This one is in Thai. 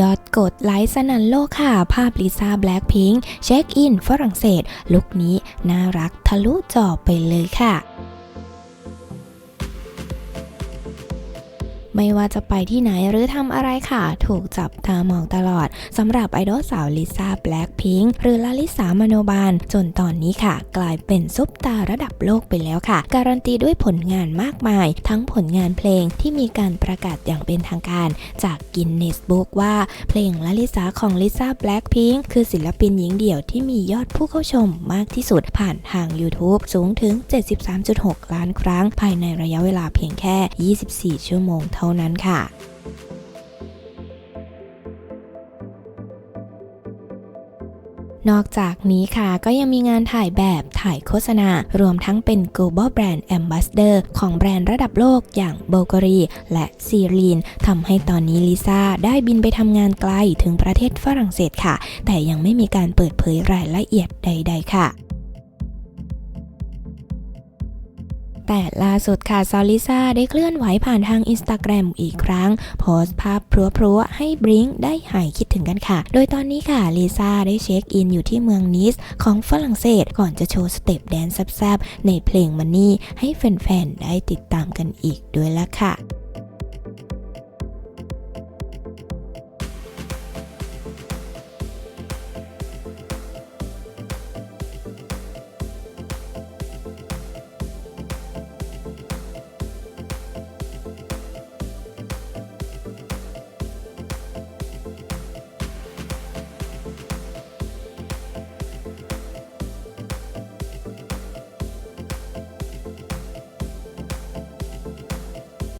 ยอดกดไลค์สนั่นโลกค่ะ ภาพลิซ่าแบล็คพิงค์เช็คอินฝรั่งเศส ลุคนี้น่ารักทะลุจอไปเลยค่ะ ไม่ว่าจะไปที่ไหนหรือทำอะไรค่ะ ถูกจับตามองตลอดสำหรับไอดอลสาวลิซ่าแบล็คพิงค์หรือลาลิสามโนบาล จนตอนนี้ค่ะ กลายเป็นซุปตาระดับโลกไปแล้วค่ะ การันตีด้วยผลงานมากมาย ทั้งผลงานเพลงที่มีการประกาศอย่างเป็นทางการ จากกินเนสบุ๊กว่าเพลงลาลิสาของลิซ่าแบล็คพิงค์คือศิลปินหญิงเดี่ยวที่มียอดผู้เข้าชมมากที่สุดผ่านทาง YouTube สูงถึง 73.6 ล้านครั้ง ภายในระยะเวลาเพียงแค่ 24 ชั่วโมงเท่านั้นค่ะนอกจากนี้ค่ะก็ยังมีงานถ่ายแบบถ่ายโฆษณา รวมทั้งเป็น global brand ambassador ของแบรนด์ระดับโลกอย่างเบลกอรีและซีรีนทำให้ตอนนี้ลิซ่าได้บินไปทำงานไกลถึงประเทศฝรั่งเศสค่ะ แต่ยังไม่มีการเปิดเผยรายละเอียดใด ๆ ค่ะ แต่ล่าสุดค่ะซาลิซ่าได้เคลื่อนไหวผ่านทางอินสตาแกรมอีกครั้ง โพสต์ภาพพรัวๆให้บริงได้หายคิดถึงกันค่ะ โดยตอนนี้ค่ะลิซ่าได้เช็คอินอยู่ที่เมืองนิสของฝรั่งเศสก่อนจะโชว์สเต็ปแดนซ์แซบๆในเพลงมันนี่ให้แฟนๆ ได้ติดตามกันอีกด้วยละค่ะ